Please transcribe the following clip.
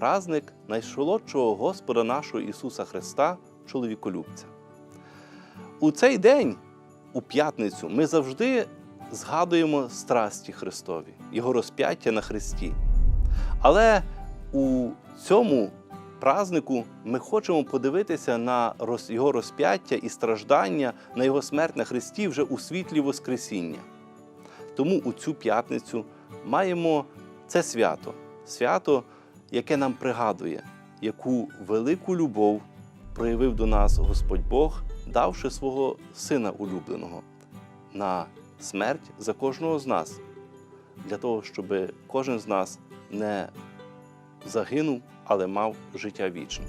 праздник найшолодшого Господа нашого Ісуса Христа, чоловіколюбця. У цей день, у п'ятницю, ми завжди згадуємо страсті Христові, Його розп'яття на Христі. Але у цьому празнику ми хочемо подивитися на Його розп'яття і страждання, на Його смерть на Христі вже у світлі Воскресіння. Тому у цю п'ятницю маємо це свято, свято, яке нам пригадує, яку велику любов проявив до нас Господь Бог, давши свого Сина улюбленого на смерть за кожного з нас, для того, щоб кожен з нас не загинув, але мав життя вічне.